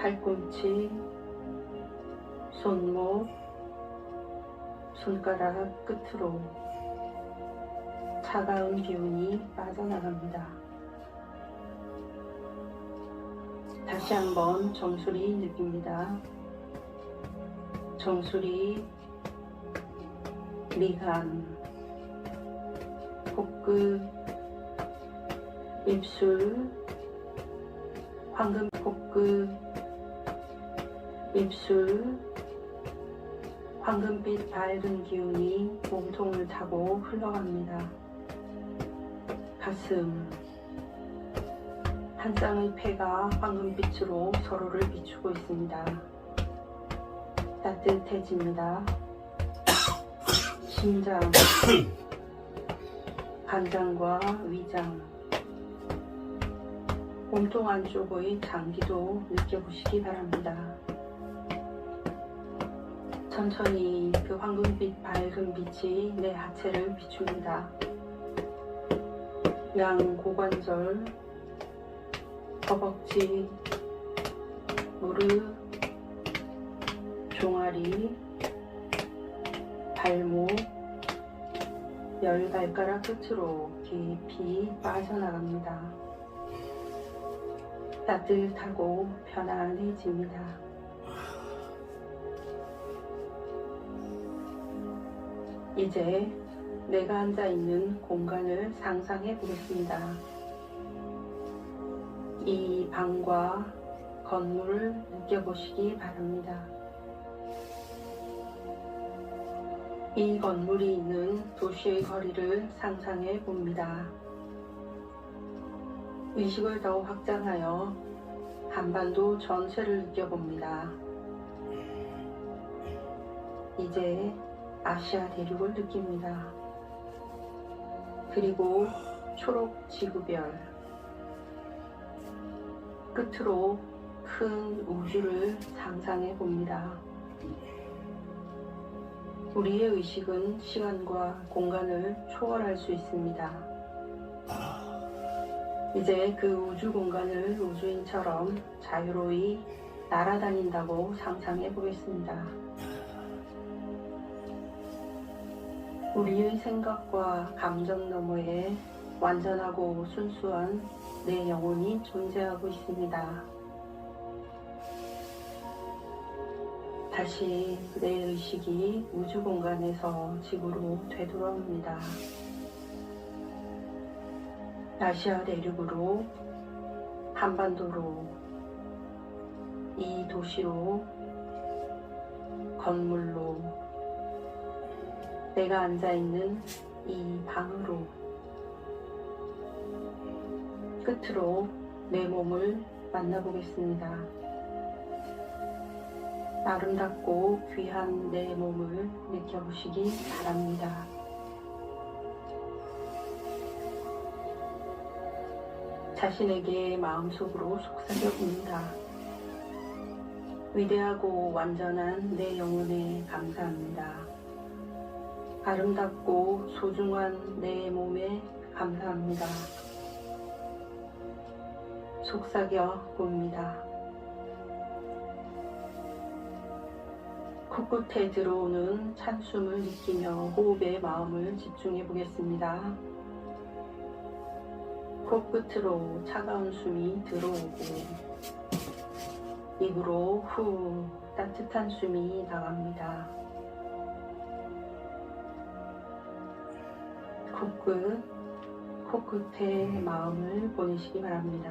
팔꿈치, 손목, 손가락 끝으로 차가운 기운이 빠져나갑니다. 다시 한번 정수리 느낍니다. 정수리, 미간, 코끝, 입술, 황금 코끝, 입술, 황금빛 밝은 기운이 몸통을 타고 흘러갑니다. 가슴, 한 쌍의 폐가 황금빛으로 서로를 비추고 있습니다. 따뜻해집니다. 심장, 간장과 위장, 몸통 안쪽의 장기도 느껴보시기 바랍니다. 천천히 그 황금빛 밝은 빛이 내 하체를 비춥니다. 양 고관절, 허벅지, 무릎, 종아리, 발목, 열 발가락 끝으로 깊이 빠져나갑니다. 따뜻하고 편안해집니다. 이제 내가 앉아 있는 공간을 상상해 보겠습니다. 이 방과 건물을 느껴보시기 바랍니다. 이 건물이 있는 도시의 거리를 상상해 봅니다. 의식을 더 확장하여 한반도 전체를 느껴봅니다. 이제 아시아 대륙을 느낍니다. 그리고 초록 지구별 끝으로 큰 우주를 상상해 봅니다. 우리의 의식은 시간과 공간을 초월할 수 있습니다. 이제 그 우주 공간을 우주인처럼 자유로이 날아다닌다고 상상해 보겠습니다. 우리의 생각과 감정 너머에 완전하고 순수한 내 영혼이 존재하고 있습니다. 다시 내 의식이 우주 공간에서 지구로 되돌아옵니다. 아시아 대륙으로, 한반도로, 이 도시로, 건물로, 내가 앉아있는 이 방으로, 끝으로 내 몸을 만나보겠습니다. 아름답고 귀한 내 몸을 느껴보시기 바랍니다. 자신에게 마음속으로 속삭여 봅니다. 위대하고 완전한 내 영혼에 감사합니다. 아름답고 소중한 내 몸에 감사합니다. 속삭여 봅니다. 코끝에 들어오는 찬숨을 느끼며 호흡에 마음을 집중해 보겠습니다. 코끝으로 차가운 숨이 들어오고 입으로 후 따뜻한 숨이 나갑니다. 코끝, 코끝에 마음을 보내시기 바랍니다.